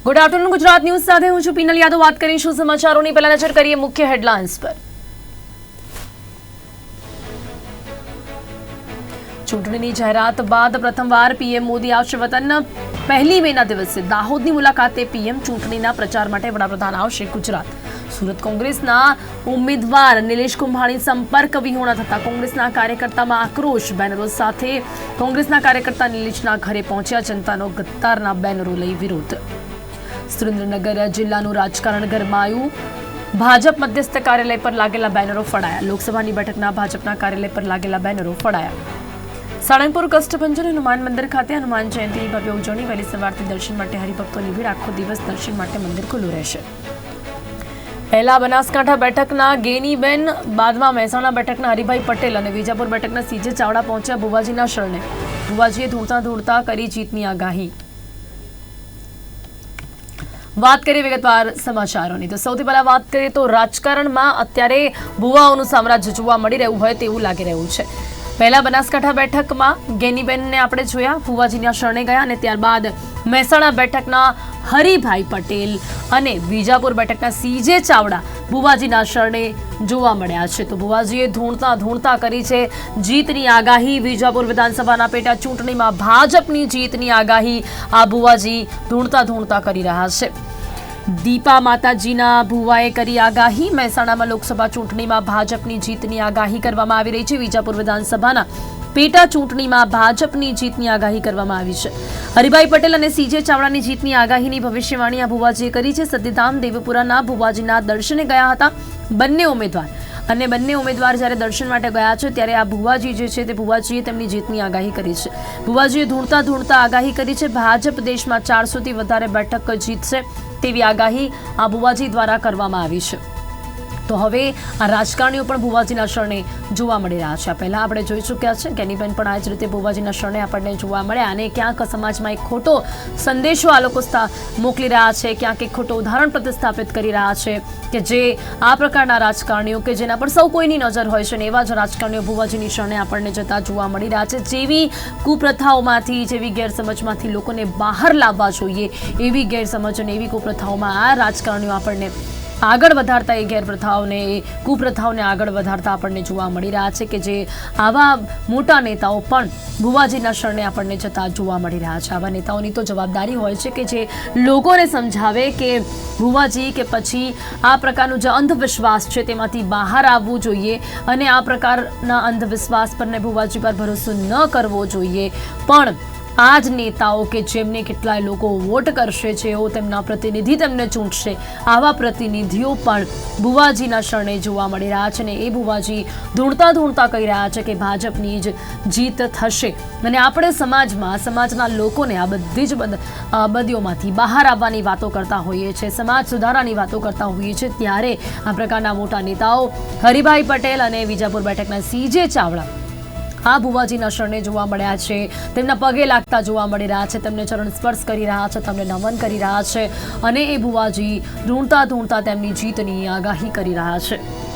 Good afternoon Gujarat news સાથે હું છું પીનલ યાદવ વાત કરીશું સમાચારોની પહેલા નજર કરીએ મુખ્ય હેડલાઇન્સ પર ચૂંટણીની જાહેરાત બાદ પ્રથમવાર પીએમ મોદી આવશે વતન પહેલી મેના દિવસે દાહોદની મુલાકાતે પીએમ ચૂંટણીના પ્રચાર માટે વડાપ્રધાન આવશે ગુજરાત સુરત કોંગ્રેસના ઉમેદવાર નિલેશ કુંભાણી સંપર્ક વિહોણા થતા કોંગ્રેસના કાર્યકર્તામાં આક્રોશ બેનરો સાથે કોંગ્રેસના કાર્યકર્તા નિલેશના ઘરે પહોંચ્યા જનતાનો ગદ્દારના બેનરો લઈ વિરોધ સુરેન્દ્રનગર જિલ્લાનું રાજકારણ ગરમાયું. ભાજપ મધ્યસ્થ કાર્યાલય પર લાગેલા બેનરો ફડાયા. લોકસભાની બેઠકના ભાજપના કાર્યાલય પર લાગેલા બેનરો ફડાયા. સાળંગપુર કષ્ટભંજન હનુમાન મંદિર ખાતે હનુમાન જયંતિની ભવ્ય ઉજવણી વહેલી સવારથી દર્શન માટે હરિભક્તોની ભીડ આખો દિવસ દર્શન માટે મંદિર ખુલ્લું રહેશે. પહેલા બનાસકાંઠા બેઠકના ગેનીબેન, બાદમાં મહેસાણા બેઠકના હરિભાઈ પટેલ અને વિજાપુર બેઠકના સીજે ચાવડા પહોંચ્યા ભુવાજીના શરણે. ભુવાજીએ ધૂળતા ધૂળતા કરી જીતની આગાહી. વાત કરીએ વિગતવાર સમાચારોની. તો સૌથી પહેલા વાત કરીએ તો રાજકારણમાં અત્યારે ભુવાઓનું સામ્રાજ્ય જોવા મળી રહ્યું હોય તેવું લાગી રહ્યું છે. પહેલા બનાસકાંઠા બેઠકમાં ગેનીબેનને આપણે જોયા. ભુવાજીના શરણે ગયા અને ત્યારબાદ મહેસાણા બેઠકના હરિભાઈ પટેલ અને વિજાપુર બેઠકના સીજે ચાવડા ભુવાજીના શરણે જોવા મળ્યા છે. તો ભુવાજીએ ધૂણતા ધૂણતા કરી છે જીતની આગાહી. વિજાપુર વિધાનસભાના પેટા ચૂંટણીમાં ભાજપની જીતની આગાહી. આ ભુવાજી ધૂણતા ધૂણતા કરી રહ્યા છે. દીપા માતાજીના ભુવાએ કરી આગાહી. મહેસાણામાં લોકસભા ચૂંટણીમાં ભાજપની જીતની આગાહી કરવામાં આવી રહી છે. વિજાપુર વિધાનસભાના પેટા ચૂંટણીમાં ભાજપની જીતની આગાહી કરવામાં આવી છે. હરિભાઈ પટેલ અને સીજે ચાવડાની જીતની આગાહીની ભવિષ્યવાણી આ ભુવાજીએ કરી છે. સતીધામ દેવપુરાના ભુવાજીના દર્શને ગયા હતા બંને ઉમેદવાર. અને બંને ઉમેદવાર જ્યારે દર્શન માટે ગયા છે, ત્યારે આ ભુવાજી જે છે તે ભુવાજીએ તેમની જીતની આગાહી કરી છે. ભુવાજીએ ધૂણતા ધૂણતા આગાહી કરી છે. ભાજપ દેશમાં ચારસોથી વધારે બેઠક જીતશે તેવી આગાહી આ ભુવાજી દ્વારા કરવામાં આવી છે. તો હવે આ રાજકારણીઓ પણ ભુવાજીના શરણે જોવા મળી રહ્યા છે. પહેલાં આપણે જોઈ ચૂક્યા છે કેનીબેન પણ આ જ રીતે ભુવાજીના શરણે આપણને જોવા મળ્યા અને ક્યાંક સમાજમાં એક ખોટો સંદેશો આ લોકો મોકલી રહ્યા છે, ક્યાંક એક ખોટો ઉદાહરણ પ્રતિસ્થાપિત કરી રહ્યા છે કે જે આ પ્રકારના રાજકારણીઓ કે જેના પર સૌ કોઈની નજર હોય છે અને એવા જ રાજકારણીઓ ભુવાજીની શરણે આપણને જતા જોવા મળી રહ્યા છે. જેવી કુપ્રથાઓમાંથી, જેવી ગેરસમજમાંથી લોકોને બહાર લાવવા જોઈએ, એવી ગેરસમજ અને એવી કુપ્રથાઓમાં આ રાજકારણીઓ આપણને આગળ વધારતા એ ગેરપ્રથાઓને, એ કુપ્રથાઓને આગળ વધારતા આપણને જોવા મળી રહ્યા છે કે જે આવા મોટા નેતાઓ પણ ભુવાજીના શરણે આપણને જતા જોવા મળી રહ્યા છે. આવા નેતાઓની તો જવાબદારી હોય છે કે જે લોકોને સમજાવે કે ભુવાજી કે પછી આ પ્રકારનું જે અંધવિશ્વાસ છે તેમાંથી બહાર આવવું જોઈએ અને આ પ્રકારના અંધવિશ્વાસ પરને ભુવાજી પર ભરોસો ન કરવો જોઈએ. પણ આ જ નેતાઓ કે જેમને કેટલાય લોકો વોટ કરશે જેઓ તેમના પ્રતિનિધિ તેમને ચૂંટશે. આવા પ્રતિનિધિઓ પણ ભુવાજીના શરણે જોવા મળી રહ્યા છે ને એ ભુવાજી ધૂણતા ધૂણતા કહી રહ્યા છે કે ભાજપની જ જીત થશે. અને આપણે સમાજમાં, સમાજના લોકોને આ બધી જ બદ- બદીઓમાંથી બહાર આવવાની વાતો કરતા હોઈએ છીએ, સમાજ સુધારાની વાતો કરતા હોઈએ છીએ, ત્યારે આ પ્રકારના મોટા નેતાઓ હરિભાઈ પટેલ અને વિજાપુર બેઠકના સીજે ચાવડા આ ભુવાજીના શરણે જોવા મળ્યા છે. તેમના પગે લાગતા જોવા મળી રહ્યા છે. તેમને ચરણ સ્પર્શ કરી રહ્યા છે. તેમને નમન કરી રહ્યા છે. અને એ ભુવાજી ધૂણતા ધૂણતા તેમની જીતની આગાહી કરી રહ્યા છે.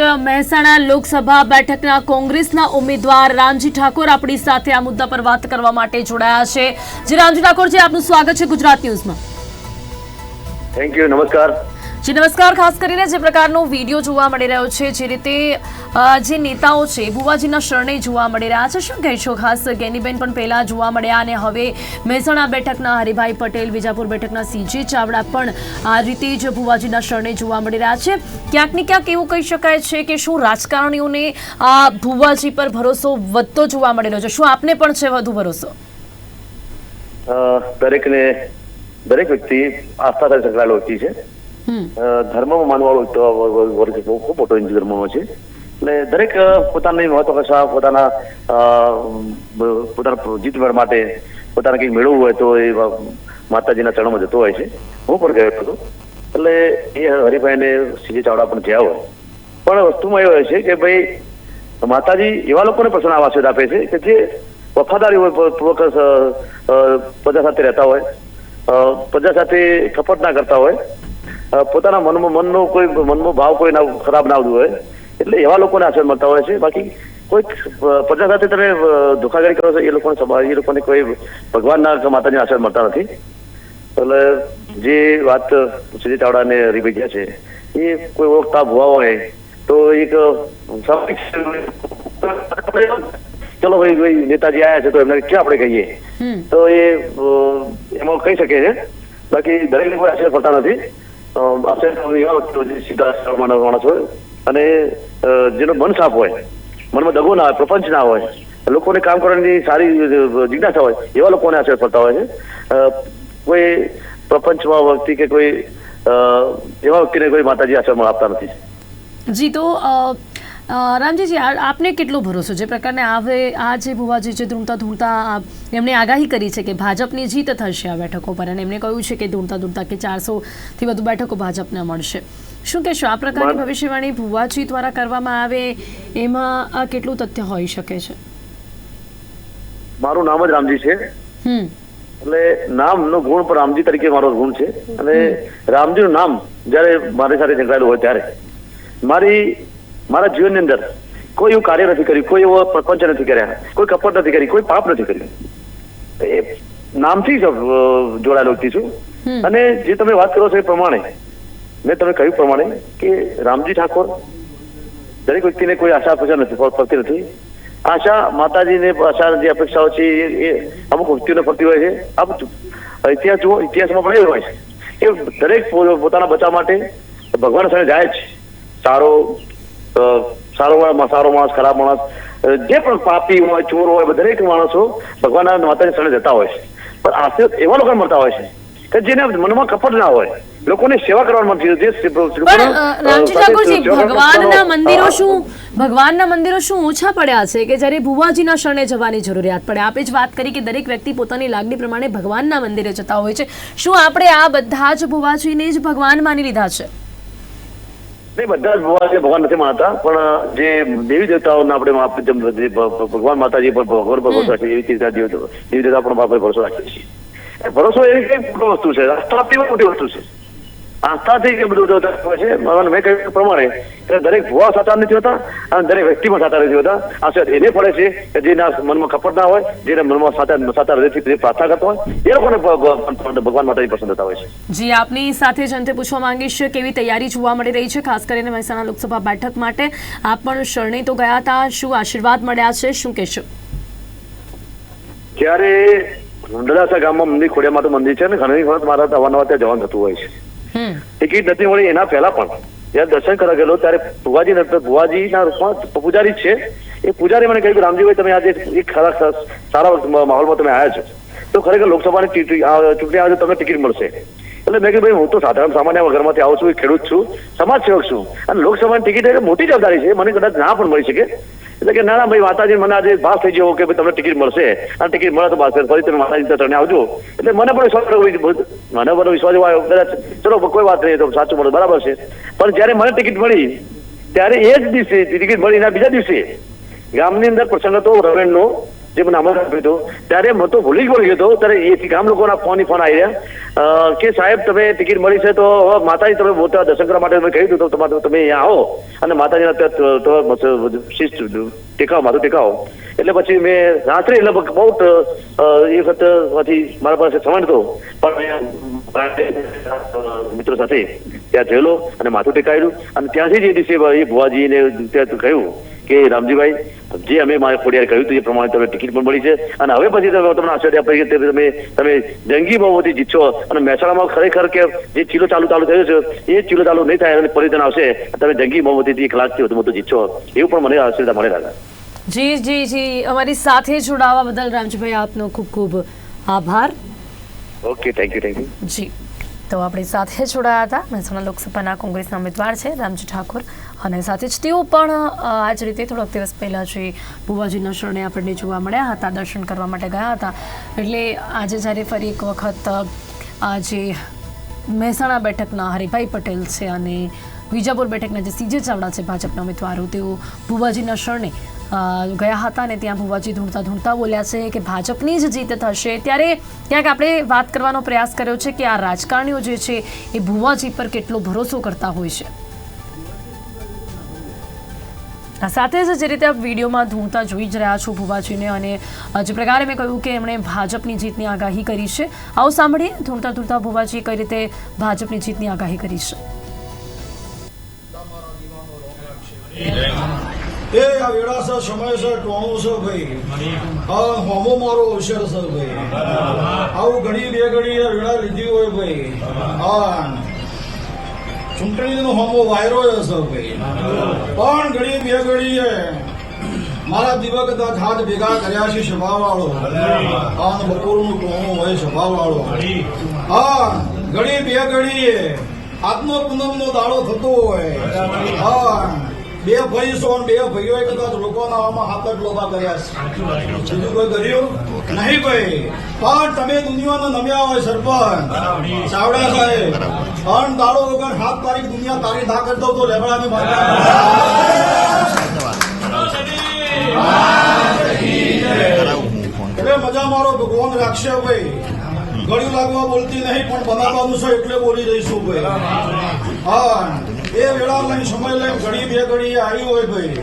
મહેસાણા લોકસભા બેઠકના કોંગ્રેસના ઉમેદવાર રામજી ઠાકોર આપણી સાથે આ મુદ્દા પર વાત કરવા માટે જોડાયા છે. જે રામજી ઠાકોર છે આપનું સ્વાગત છે ગુજરાત ન્યૂઝમાં. થેન્ક યુ નમસ્કાર. જી, નમસ્કાર. ખાસ કરીને જે પ્રકારનો વીડિયો જોવા મળી રહ્યો છે, જે રીતે જે નેતાઓ છે, ભુવાજીના શરણે જોવા મળી રહ્યા છે. શું કહેશો? ખાસ ગેનીબેન પણ પહેલા જોવા મળ્યા અને હવે મહેસાણા બેઠકના હરિભાઈ પટેલ, વિજાપુર બેઠકના સીજે ચાવડા પણ આ રીતે જ ભુવાજીના શરણે જોવા મળી રહ્યા છે. ક્યાંક ને ક્યાંક એવું કહી શકાય છે કે શું રાજકારણીઓને આ ભુવાજી પર ભરોસો વધતો જોવા મળી રહ્યો છે? શું આપને પણ છે વધુ ભરોસો? દરેકને, દરેક વ્યક્તિ આસ્થા સાથે સંકળાયેલો વ્યક્તિ છે. ધર્મમાં માનવાળો તો વર્ગ ખૂબ મોટો હિન્દુ ધર્મનો છે. એટલે દરેક પોતાની મહત્વાકાંક્ષા પોતાના પોતાના જીત માટે પોતાને કંઈક મેળવવું હોય તો એ માતાજીના ચરણમાં જતો હોય છે. હું પણ ગયો હતો. એટલે એ હરિભાઈને સીજે ચાવડા પણ થયા હોય. પણ વસ્તુમાં એ હોય છે કે ભાઈ, માતાજી એવા લોકોને પ્રશ્ન આશીર્વાદ આપે છે કે જે વફાદારી હોય પૂર્વક પ્રજા સાથે રહેતા હોય પ્રજા સાથે કપટ ના કરતા હોય પોતાના મનમાં મનનો કોઈ મનનો ભાવ કોઈ ના ખરાબ ના આવતું હોય. એટલે એવા લોકોને આચરણ મળતા હોય છે. બાકી કોઈ અ, પ્રજા સાથે તમે ધોખાધડી કરો છો એ લોકોને સભા એ લોકોને કોઈ ભગવાનના કે આચરણ મળતા નથી. એટલે જે વાત શ્રી ચાવડા ને હરિભાઈ છે એ કોઈ ઓળખતા ભૂવા હોય તો એક ચલો ભાઈ ભાઈ નેતાજી આયા છે તો એમને ક્યાં આપણે કહીએ? તો એ એમાં કહી શકે છે. બાકી દરેક લોકો આશીર્વાદ પડતા નથી. અ, એવા માણસ હોય અને જેનો મન સાફ હોય મનમાં દગો ના હોય પ્રપંચ ના હોય લોકોને કામ કરવાની સારી જિજ્ઞાસા હોય એવા લોકોને અસર પડતા હોય છે. કોઈ પ્રપંચમાં વ્યક્તિ કે કોઈ એવા વ્યક્તિને કોઈ માતાજી આશીર્વાદ આપતા નથી. જી તો રામજીજી આપને કેટલો ભરોસો છે? પ્રકારને આવે આ જે ભુવાજી છે ધૂણતા ધૂણતા એમણે આગાહી કરી છે કે ભાજપની જીત થશે આ બેઠકો પર અને એમણે કહ્યું છે કે ધૂણતા ધૂણતા કે ચારસો થી વધુ બેઠકો ભાજપને મળશે. શું કહેશો આ પ્રકારની ભવિષ્યવાણી ભુવાજી દ્વારા કરવામાં આવે એમાં આ કેટલું તથ્ય હોઈ શકે છે? મારું નામ જ રામજી છે. હમ. એટલે નામનો ગુણ પણ રામજી તરીકે મારો ગુણ છે. અને રામજીનું નામ જ્યારે મારી સાથે સંકળાયેલું હોય ત્યારે. મારી મારા જીવનની અંદર કોઈ એવું કાર્ય નથી કર્યું કોઈ એવો પ્રપંચ નથી કર્યા કોઈ કપટ નથી કરી કોઈ પાપ નથી કર્યું. એ નામથી જ જોડાયેલો વ્યક્તિ છું. અને જે તમે વાત કરો છો એ પ્રમાણે મેં તમે કહ્યું પ્રમાણે કે રામજી ઠાકોર દરેક વ્યક્તિને કોઈ આશા અપેક્ષા નથી પડતી નથી. આશા માતાજીને આશા જે અપેક્ષાઓ છે એ એ અમુક વ્યક્તિઓને પડતી હોય છે. આપ ઇતિહાસ જુઓ ઇતિહાસમાં પણ એ હોય છે કે દરેક પોતાના બચાવ માટે ભગવાન સાથે જાય છે સારો સારો માણસ સારો માણસ ખરાબ માણસ જે પણ પાપી હોય ચોર હોય દરેક માણસો ભગવાનના માતાની સાથે જતા હોય છે. પણ આશીર્વાદ એવા લોકો મળતા હોય છે કે જેને મનમાં કપટ ના હોય. લોકોને સેવા કરવાનું મન ઠાકોરજી ભગવાનના મંદિરો શું ભગવાનના મંદિરો શું ઓછા પડ્યા છે કે જ્યારે ભુવાજીના શરણે જવાની જરૂરિયાત પડે? આપે જ વાત કરી કે દરેક વ્યક્તિ પોતાની લાગણી પ્રમાણે ભગવાનના મંદિરે જતા હોય છે. શું આપણે આ બધા જ ભુવાજીને જ ભગવાન માની લીધા છે? નહીં, બધા જ ભગવાન ભગવાન નથી માનતા, પણ જે દેવી દેવતાઓને આપણે ભગવાન માતાજી પર ભગવાન ભરોસો રાખીએ, એવી રીતે દેવી દેવી દેવતા પણ આપણે ભરોસો રાખીએ છીએ. ભરોસો એવી કઈ વસ્તુ છે આસ્થા મોટી વસ્તુ છે. આસ્થાથી કે બધું થતું છે. ભગવાન મેં કહ્યું પ્રમાણે કે દરેક ભુવા સાતા નથી હોતા અને દરેક વ્યક્તિ પણ સાચા નથી હોતા. આશીર્વાદ એને પડે છે કે જેના મનમાં કપટ ના હોય જેને મનમાં સાતા સાતા હૃદયથી પ્રાર્થના કરતો હોય એ લોકોને ભગવાન માતાની પસંદ થતા હોય છે. જી આપની સાથે જ અંતે પૂછવા માંગીશ કેવી તૈયારી જોવા મળી રહી છે ખાસ કરીને મહેસાણા લોકસભા બેઠક માટે? આપ પણ શરણે તો ગયા હતા. શું આશીર્વાદ મળ્યા છે? શું કહેશો? જ્યારે ગામમાં મંદિર ખોડિયા માતા મંદિર છે ને ઘણી વખત મારા અવારનવાર ત્યાં જવાનું થતું હોય છે. ટિકિટ નથી મળી એના પહેલા પણ. જયારે દર્શન કરવા ગયેલો, ત્યારે ભુવાજી ભુવાજી ભુવાજીના રૂપમાં પૂજારી છે. એ પૂજારી મને કહ્યું કે, રામજીભાઈ, તમે આજે એક ખરા સારા માહોલમાં તમે આવ્યા છો. તો ખરેખર લોકસભાની ચૂંટણી આવે તો તમને ટિકિટ મળશે. એટલે મેં કીધું ભાઈ હું તો સાધારણ સામાન્ય ઘરમાંથી આવું છું ખેડૂત છું સમાજ સેવક છું. અને લોકસભાની ટિકિટ એટલે મોટી જવાબદારી છે, મને કદાચ ના પણ મળી શકે. એટલે કે ના ના, ભાઈ માતાજી, મને આજે ભાસ થઈ ગયો કે તમને ટિકિટ મળશે. અને ટિકિટ મળે તો બસ ફરી તમે માતાજી ચરણે આવજો. એટલે મને પણ વિશ્વાસ મને પણ વિશ્વાસ આવ્યો કદાચ, ચલો કોઈ વાત નહીં તો સાચું મળે બરાબર છે. પણ જ્યારે મને ટિકિટ મળી, ત્યારે એ જ દિવસે ટિકિટ મળી, એના બીજા દિવસે ગામની અંદર પ્રસંગ હતો રવેણનો જે મને આમંત્રણ આપ્યો હતું, ત્યારે હું તો ભૂલી જ પડી ગયો હતો, ત્યારે એ ગામ લોકોના ફોન ફોન આવી રહ્યા. કે સાહેબ, તમે ટિકિટ મળી છે તો માતાજી, તમે પોતા દર્શન કરવા માટે તમે કહ્યું હતું, તો તમારે તમે અહીંયા આવો. અને માતાજીના શિસ્ત ટેકાવો માથું ટેકાવો એટલે પછી મેં રાત્રે લગભગ બહુ એ વખત પછી મારા પાસે સમય હતો પણ મેં મિત્રો સાથે ત્યાં જયેલો અને માથું ટેકાયેલું. અને ત્યાંથી જ દિવસે એ ભુવાજીને ત્યાં કહ્યું કે રામજીભાઈ જે અમે મારા ખોડિયાર કહ્યું હતું એ પ્રમાણે તમે ટિકિટ પણ મળી છે. અને હવે પછી તમે તમને આશ્ચર્ય આપે કે તમે તમે જંગી બહુમતી જીતશો. અને મહેસાણામાં ખરેખર કે જે ચીલો ચાલુ ચાલુ થયો છે એ ચીલો ચાલુ નહીં થાય અને પરિવર્તન આવશે. તમે જંગી બહુમતીથી એક લાખથી વધુ મતો જીતશો. એવું પણ મને આશ્ચર્ય મળેલા હતા જી જી જી. અમારી સાથે જોડાવા બદલ રામજીભાઈ આપનો ખૂબ ખૂબ આભાર. Okay thank you thank you ji. તો આપણી સાથે જોડાયા હતા મહેસાણા લોકસભાના કોંગ્રેસના ઉમેદવાર છે રામજી ઠાકોર. અને સાથે જ તેઓ પણ આ જ રીતે થોડાક દિવસ પહેલાં જે ભુવાજીના શરણે આપણને જોવા મળ્યા હતા, દર્શન કરવા માટે ગયા હતા. એટલે આજે જ્યારે ફરી એક વખત આજે મહેસાણા બેઠકના હરિભાઈ પટેલ છે અને વિજાપુર બેઠકના જે સીજે ચાવડા છે ભાજપના ઉમેદવારો, તેઓ ભુવાજીના શરણે ગયા હતા અને ત્યાં ભુવાજી ધૂણતા ધૂણતા બોલ્યા છે કે ભાજપની જ જીત થશે. ત્યારે ક્યાંક આપણે વાત કરવાનો પ્રયાસ કર્યો છે કે આ રાજકારણીઓ જે છે એ ભુવાજી પર કેટલો ભરોસો કરતા હોય છે. સાથે જ જે રીતે આપ વિડીયોમાં ધૂણતા જોઈ જ રહ્યા છો ભુવાજીને અને જે પ્રકારે મેં કહ્યું કે એમણે ભાજપની જીતની આગાહી કરી છે. આવું સાંભળીએ ધૂણતા ધૂણતા ભુવાજીએ કઈ રીતે ભાજપની જીતની આગાહી કરી છે. એ આ વેળાસર સમયસર ટોણું છે ભાઈ. આ હોમો મારો અવસર છે ભાઈ. આવું ઘણી બે ઘડી વેળા લીધી હોય ભાઈ. હા. ચૂંટણીનો હોમો વાયરો છે ભાઈ. પણ ઘડી બે ઘડી મારા દીવા હાથ ભેગા કર્યા છે સભાવાળો. આ અને બપોરનું ટોણું હોય સભાવાળો. હા ઘડી બે ઘડી આત્મ પૂનમ નો દાડો થતો હોય. હા. બે ભાઈ છો બે ભાઈઓ કદાચ લોકોના આમાં હાથ જ લોભા કર્યા છે. બીજું કોઈ કર્યું? નહીં ભાઈ. પણ તમે દુનિયાનો નમ્યા હોય સરપંચ. ચાવડા સાહેબ. પણ દાડો વગર સાત તારીખ દુનિયા તારી ના કરતો તો લેબડાની એટલે મજા મારો ભગવાન રાખશે ભાઈ. ગળ્યું લાગવા બોલતી નહીં પણ બનાવવાનું છે એટલે બોલી રહીશું ભાઈ. હા. એ વેળા સમય લઈને ઘડી બે ઘડી આવી હોય ભાઈ.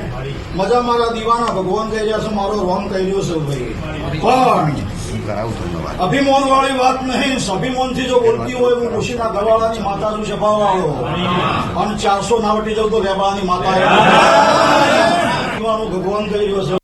મજા મારા દીવાના. ભગવાન કહી રહ્યા છે મારો રોંગ કર્યો છે ભાઈ. પણ અભિમોન વાળી વાત નહીં. અભિમોનથી જો બોલતી હોય, હું ખુશીના ગવાળાની માતા છું આવ્યો અને ચારસો નાવટી જાઉં તો વેપાળાની માતા ભગવાન કહી રહ્યો છે.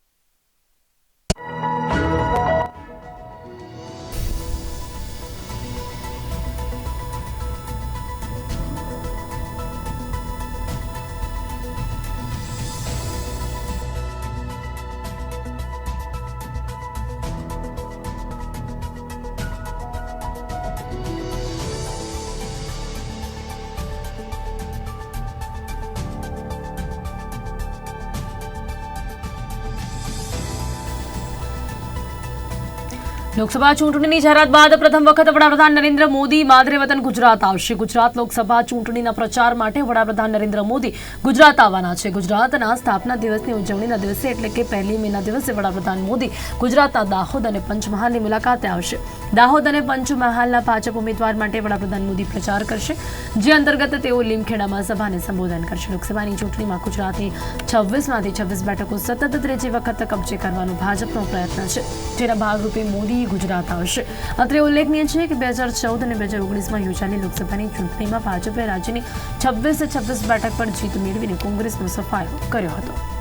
લોકસભા ચૂંટણીની જાહેરાત બાદ પ્રથમ વખત વડાપ્રધાન નરેન્દ્ર મોદી માદરે વતન ગુજરાત આવશે. ગુજરાત લોકસભા ચૂંટણીના પ્રચાર માટે વડાપ્રધાન નરેન્દ્ર મોદી ગુજરાત આવવાના છે. ગુજરાતના સ્થાપના દિવસની ઉજવણીના દિવસે એટલે કે પહેલી મેના દિવસે વડાપ્રધાન મોદી ગુજરાતના દાહોદ અને પંચમહાલની મુલાકાતે આવશે. દાહોદ અને પંચમહાલના ભાજપ ઉમેદવાર માટે વડાપ્રધાન મોદી પ્રચાર કરશે, જે અંતર્ગત તેઓ લીમખેડામાં સભાને સંબોધન કરશે. લોકસભાની ચૂંટણીમાં ગુજરાતની છવ્વીસમાંથી છવ્વીસ બેઠકો સતત ત્રીજી વખત કબજે કરવાનો ભાજપનો પ્રયત્ન છે. જેના ભાગરૂપે મોદી ગુજરાત આવશે. અત્રે ઉલ્લેખનીય છે કે બે હજાર ચૌદ અને બે હજાર ઓગણીસમાં યોજાયેલી લોકસભાની ચૂંટણીમાં ભાજપે રાજ્યની છવ્વીસ છવ્વીસ બેઠક પર જીત મેળવીને કોંગ્રેસનો સફાયો કર્યો હતો.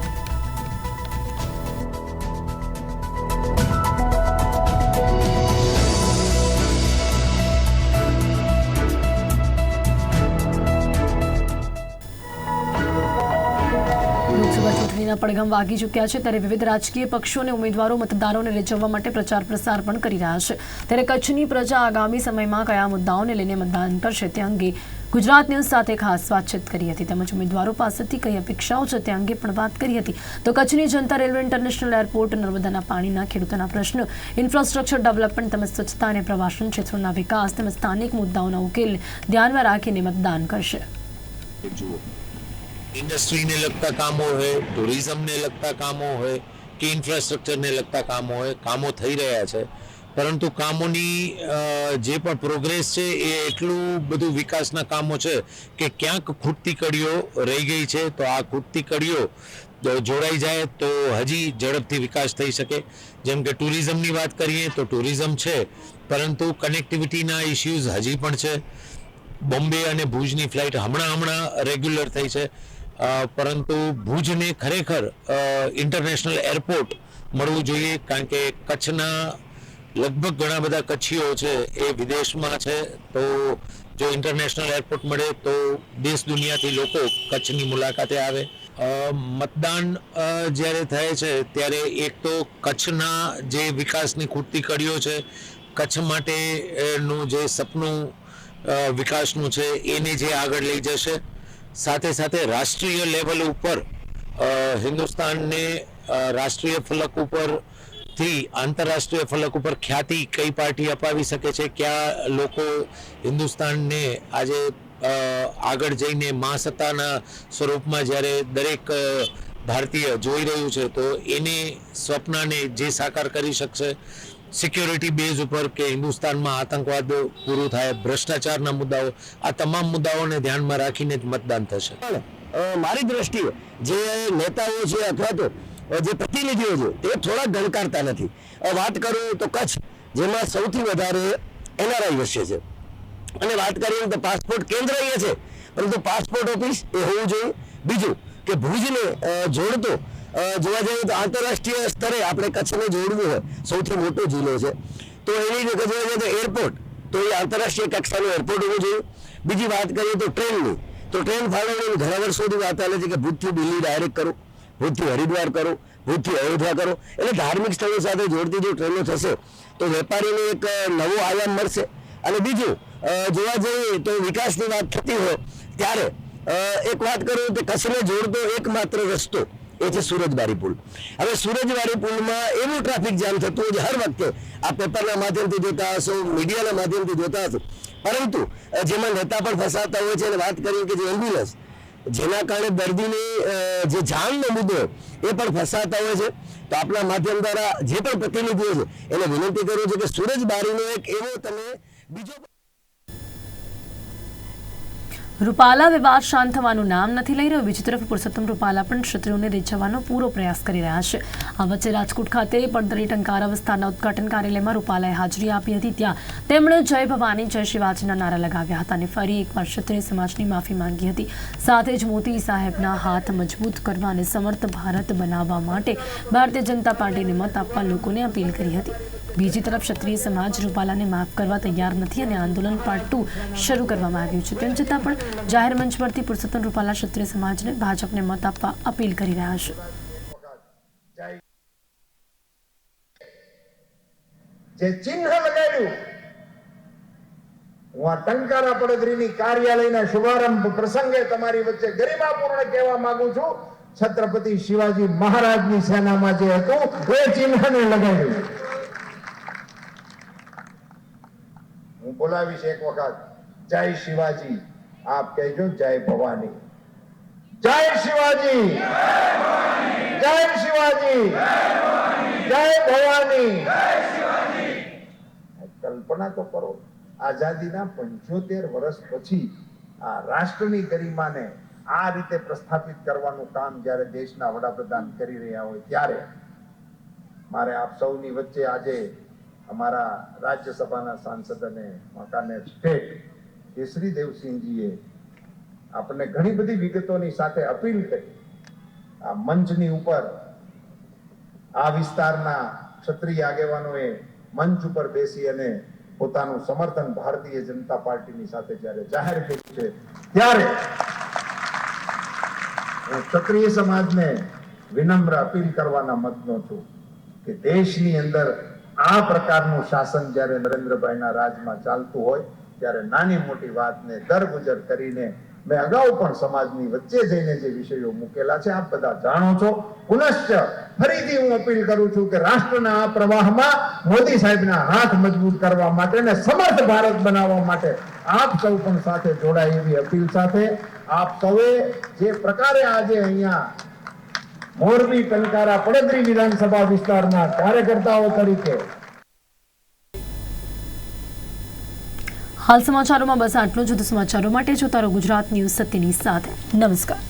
ચૂંટણીના પડઘમ વાગી ચૂક્યા છે ત્યારે વિવિધ રાજકીય પક્ષો અને ઉમેદવારો, મતદારોને રીઝવવા માટે પ્રચાર પ્રસાર પણ કરી રહ્યા છે. ત્યારે કચ્છની પ્રજા આગામી સમયમાં કયા મુદ્દાઓને લઈને મતદાન કરશે તે અંગે ગુજરાત ન્યૂઝ સાથે ખાસ વાતચીત કરી હતી. તેમજ ઉમેદવારો પાસેથી કઈ અપેક્ષાઓ છે તે અંગે પણ વાત કરી હતી. તો કચ્છની જનતા રેલવે ઇન્ટરનેશનલ એરપોર્ટ નર્મદાના પાણીના ખેડૂતોના પ્રશ્નો, ઇન્ફ્રાસ્ટ્રક્ચર ડેવલપમેન્ટ તેમજ સ્વચ્છતા અને પ્રવાસન ક્ષેત્રોના વિકાસ તેમજ સ્થાનિક મુદ્દાઓના ઉકેલ ધ્યાનમાં રાખીને મતદાન કરશે. ઇન્ડસ્ટ્રીને લગતા કામો હોય ટુરિઝમને લગતા કામો હોય, કે ઇન્ફ્રાસ્ટ્રક્ચરને લગતા કામો હોય, કામો થઈ રહ્યા છે. પરંતુ કામોની જે પણ પ્રોગ્રેસ છે એ એટલું બધું વિકાસના કામો છે કે ક્યાંક ખૂટતી કડીઓ રહી ગઈ છે, તો આ ખૂટતી કડીઓ જોડાઈ જાય તો હજી ઝડપથી વિકાસ થઈ શકે. જેમ કે ટુરિઝમની વાત કરીએ તો ટુરિઝમ છે, પરંતુ કનેક્ટિવિટીના ઇશ્યુઝ હજી પણ છે. બોમ્બે અને ભુજની ફ્લાઇટ હમણાં હમણાં રેગ્યુલર થઈ છે. પરંતુ ભુજને ખરેખર ઇન્ટરનેશનલ એરપોર્ટ મળવું જોઈએ, કારણ કે કચ્છના લગભગ ઘણા બધા કચ્છીઓ છે, એ વિદેશમાં છે, તો જો ઇન્ટરનેશનલ એરપોર્ટ મળે તો દેશ દુનિયાથી લોકો કચ્છની મુલાકાતે આવે. મતદાન જ્યારે થાય છે, ત્યારે એક તો કચ્છના જે વિકાસની ખૂટતી કડીઓ છે, કચ્છ માટેનું જે સપનું વિકાસનું છે, એને જે આગળ લઈ જશે. સાથે સાથે રાષ્ટ્રીય લેવલ ઉપર હિન્દુસ્તાનને રાષ્ટ્રીય ફલક ઉપરથી આંતરરાષ્ટ્રીય ફલક ઉપર ખ્યાતિ કઈ પાર્ટી અપાવી શકે છે? ક્યાં લોકો હિન્દુસ્તાનને આજે આગળ જઈને મહાસત્તાના સ્વરૂપમાં જ્યારે દરેક ભારતીય જોઈ રહ્યું છે, તો એને સ્વપ્નને જે સાકાર કરી શકશે સિક્યોરિટી બેઝ ઉપર કે હિન્દુસ્તાનમાં આતંકવાદ પૂરું થાય, ભ્રષ્ટાચારના મુદ્દાઓ, આ તમામ મુદ્દાઓને ધ્યાનમાં રાખીને જ મતદાન થશે. મારી દ્રષ્ટિએ જે નેતાઓ છે અથવા તો જે પ્રતિનિધિઓ છે તે થોડા ગણકારતા નથી. વાત કરું તો કચ્છ, જેમાં સૌથી વધારે એનઆરઆઈ વસે છે. અને વાત કરીએ તો પાસપોર્ટ કેન્દ્ર એ છે. પરંતુ પાસપોર્ટ ઓફિસ એ હોવું જોઈએ. બીજું કે ભુજને જોડતો જોવા જઈએ તો આંતરરાષ્ટ્રીય સ્તરે આપણે કચ્છને જોડવું હોય, સૌથી મોટો જિલ્લો છે. તો એની જોવા જઈએ તો એરપોર્ટ, તો એ આંતરરાષ્ટ્રીય કક્ષાનું એરપોર્ટ હોવું જોઈએ. બીજી વાત કરીએ તો ટ્રેનની, તો ટ્રેન ફાળવણીની ઘણા વર્ષોથી વાત ચાલે છે કે ભુજથી દિલ્હી ડાયરેક્ટ કરો ભુજથી હરિદ્વાર કરો ભૂતથી અયોધ્યા કરો. એટલે ધાર્મિક સ્થળો સાથે જોડતી જો ટ્રેનો થશે, તો વેપારીને એક નવો આયામ મળશે. અને બીજું જોવા જઈએ તો વિકાસની વાત થતી હોય, ત્યારે એક વાત કરું તો કચ્છને જોડતો એકમાત્ર રસ્તો એ છે સુરજબારી પુલ. હવે સુરજબારી પુલમાં એવું ટ્રાફિક જામ થતું હોય હર વખતે આ પેપરના માધ્યમથી જોતા હશો મીડિયાના માધ્યમથી જોતા હશો. પરંતુ જેમાં નેતા પણ ફસાતા હોય છે અને વાત કરીએ કે જે એમ્બ્યુલન્સ જેના કારણે દર્દીની જે જાનનો મુદ્દો એ પણ ફસાતા હોય છે. તો આપણા માધ્યમ દ્વારા જે પણ પ્રતિનિધિઓ છે, એને વિનંતી કરું છું કે સુરજબારીનો એક એવો તમે બીજો રૂપાલા વિવાદ શાંત થવાનું નામ નથી લઈ રહ્યો. બીજી તરફ પુરુષોત્તમ રૂપાલા પણ ક્ષત્રિયોને રીઝવવાનો પૂરો પ્રયાસ કરી રહ્યા છે. આ વચ્ચે રાજકોટ ખાતે પડદરી ટંકાર અવસ્થાના ઉદઘાટન કાર્યાલયમાં રૂપાલાએ હાજરી આપી હતી. ત્યાં તેમણે જય ભવાની, જય શિવાજીના નારા લગાવ્યા હતા અને ફરી એકવાર ક્ષત્રિય સમાજની માફી માંગી હતી. સાથે જ મોદી સાહેબના હાથ મજબૂત કરવા અને સમર્થ ભારત બનાવવા માટે ભારતીય જનતા પાર્ટીને મત આપવા લોકોને અપીલ કરી હતી. બીજી તરફ ક્ષત્રિય સમાજ રૂપાલાને માફ કરવા તૈયાર નથી અને આંદોલન પાર્ટ ટુ શરૂ કરવામાં આવ્યું છે. તેમ છતાં પણ જાહેર મંચ પરથી પુરુષોત્તમ રૂપાલા ક્ષત્રિય સમાજને ભાજપને મત આપવા અપીલ કરી રહ્યા છે. જે ચિહ્ન લગાડ્યું હું આ ટંકારા પડદરીની કાર્યાલયના શુભારંભ પ્રસંગે તમારી વચ્ચે ગરિમાપૂર્ણ કહેવા માંગુ છું. છત્રપતિ શિવાજી મહારાજની સેનામાં જે હતું, એ ચિહ્નને લગાડ્યું બોલાવીશ એક વખત. જય શિવાજી. આપ કહેજો જય ભવાની. જય શિવાજી. જય શિવાજી. જય ભવાની. કલ્પના તો કરો, આઝાદીના પંચોતેર વર્ષ પછી આ રાષ્ટ્રની ગરિમાને આ રીતે પ્રસ્થાપિત કરવાનું કામ જ્યારે દેશના વડાપ્રધાન કરી રહ્યા હોય ત્યારે, મારે આપ સૌની વચ્ચે આજે અમારા રાજ્યસભાના સાંસદ અને મકાને સ્ટેટ કેસરી દેવસિંહજીએ આપણને ઘણી બધી વિગતોની સાથે અપીલ કરી. આ મંચની ઉપર, આ વિસ્તારના ક્ષત્રિય આગેવાનોએ મંચ ઉપર બેસી અને પોતાનું સમર્થન ભારતીય જનતા પાર્ટીની સાથે જ્યારે જાહેર કર્યું છે, ત્યારે હું ક્ષત્રિય સમાજને વિનમ્ર અપીલ કરવાના મતનો છું કે દેશની અંદર આ પ્રકારનું શાસન જ્યારે નરેન્દ્રભાઈના રાજમાં ચાલતું હોય, ત્યારે નાની મોટી વાતને દરગુજર કરીને મેં અગાઉ પણ સમાજની વચ્ચે જઈને જે વિષયો મૂકેલા છે, આપ બધા જાણો છો. પુનશ્ચ ફરીથી હું અપીલ કરું છું કે રાષ્ટ્રના આ પ્રવાહમાં મોદી સાહેબના હાથ મજબૂત કરવા માટે ને સમર્થ ભારત બનાવવા માટે આપ સૌ પણ સાથે જોડાય એવી અપીલ સાથે આપ સૌએ જે પ્રકારે આજે અહીંયા મોરબી ટંકારા પડદરી વિધાનસભા વિસ્તારના કાર્યકર્તાઓ તરીકે. હાલ સમાચારોમાં બસ આટલું જ. સમાચારો માટે જોતા રહો ગુજરાત ન્યૂઝ સત્યની સાથે. નમસ્કાર.